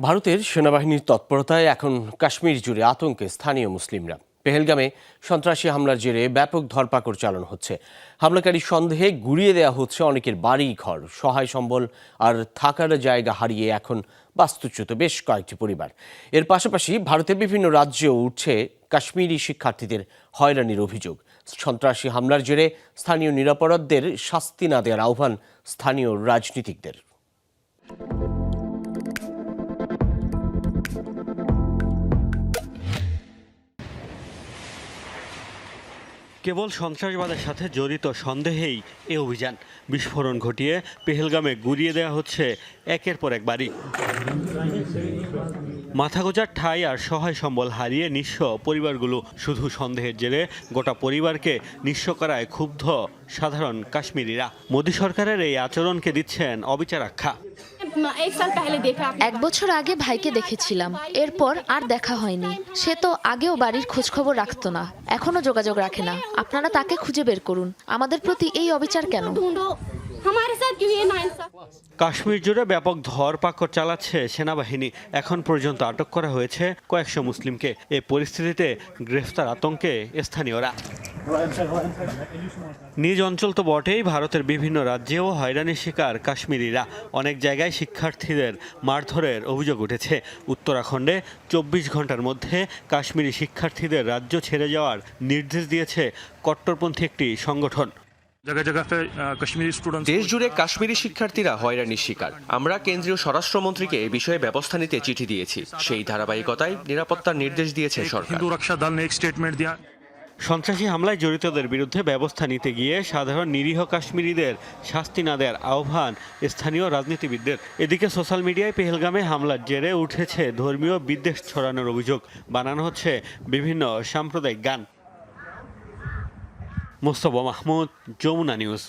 ভারতের সেনাবাহিনীর তৎপরতায় এখন কাশ্মীর জুড়ে আতঙ্কে স্থানীয় মুসলিমরা। পেহেলগামে সন্ত্রাসী হামলার জেরে ব্যাপক ধরপাকড় চালানো হচ্ছে। হামলাকারী সন্দেহে গুড়িয়ে দেওয়া হচ্ছে অনেকের বাড়ি ঘর সহায় সম্বল আর থাকার জায়গা হারিয়ে এখন বাস্তুচ্যুত বেশ কয়েকটি পরিবার। এর পাশাপাশি ভারতের বিভিন্ন রাজ্যেও উঠছে কাশ্মীরি শিক্ষার্থীদের হয়রানির অভিযোগ। সন্ত্রাসী হামলার জেরে স্থানীয় নিরাপরাধদের শাস্তি না দেওয়ার আহ্বান স্থানীয় রাজনীতিকদের। কেবল সন্ত্রাসবাদের সাথে জড়িত সন্দেহেই এ অভিযান। বিস্ফোরণ ঘটিয়ে পেহেলগামে গুড়িয়ে দেওয়া হচ্ছে একের পর এক বাড়ি। মাথা গোজার ঠাই আর সহায় সম্বল হারিয়ে নিঃস্ব পরিবারগুলো শুধু সন্দেহের জেরে গোটা পরিবারকে নিঃস্ব করায় ক্ষুব্ধ সাধারণ কাশ্মীরিরা। মোদী সরকারের এই আচরণকে দিচ্ছেন অবিচার আখ্যা। এক বছর আগে ভাইকে দেখেছিলাম। এরপর আর দেখা হয়নি। সে তো আগেও বাড়ির খোঁজখবর রাখতো না। এখনও যোগাযোগ রাখে না। আপনারা তাকে খুঁজে বের করুন। আমাদের প্রতি এই অবিচার কেন? কাশ্মীর জুড়ে ব্যাপক ধরপাকড় চালাচ্ছে সেনাবাহিনী। এখন পর্যন্ত আটক করা হয়েছে কয়েকশো মুসলিমকে। এ পরিস্থিতিতে গ্রেফতার আতঙ্কে স্থানীয়রা। নিজ অঞ্চল তো বটেই ভারতের বিভিন্ন রাজ্যেও হয়রানির শিকার কাশ্মীরিরা। অনেক জায়গায় শিক্ষার্থীদের মারধরের অভিযোগ উঠেছে। উত্তরাখণ্ডে চব্বিশ ঘণ্টার মধ্যে কাশ্মীরি শিক্ষার্থীদের রাজ্য ছেড়ে যাওয়ার নির্দেশ দিয়েছে কট্টরপন্থী একটি সংগঠন। দেশ জুড়ে কাশ্মীরি শিক্ষার্থীরা হয়রানির শিকার। আমরা কেন্দ্রীয় স্বরাষ্ট্রমন্ত্রীকে এ বিষয়ে ব্যবস্থা নিতে চিঠি দিয়েছি। সেই ধারাবাহিকতায় নিরাপত্তার নির্দেশ দিয়েছে সরকার। সন্ত্রাসী হামলায় জড়িতদের বিরুদ্ধে ব্যবস্থা নিতে গিয়ে সাধারণ নিরীহ কাশ্মীরিদের শাস্তি না দেওয়ার আহ্বান স্থানীয় রাজনীতিবিদদের। এদিকে সোশ্যাল মিডিয়ায় পেহেলগামে হামলার জেরে উঠেছে ধর্মীয় বিদ্বেষ ছড়ানোর অভিযোগ। বানানো হচ্ছে বিভিন্ন সাম্প্রদায়িক গান। মোস্তফা মাহমুদ, যমুনা নিউজ।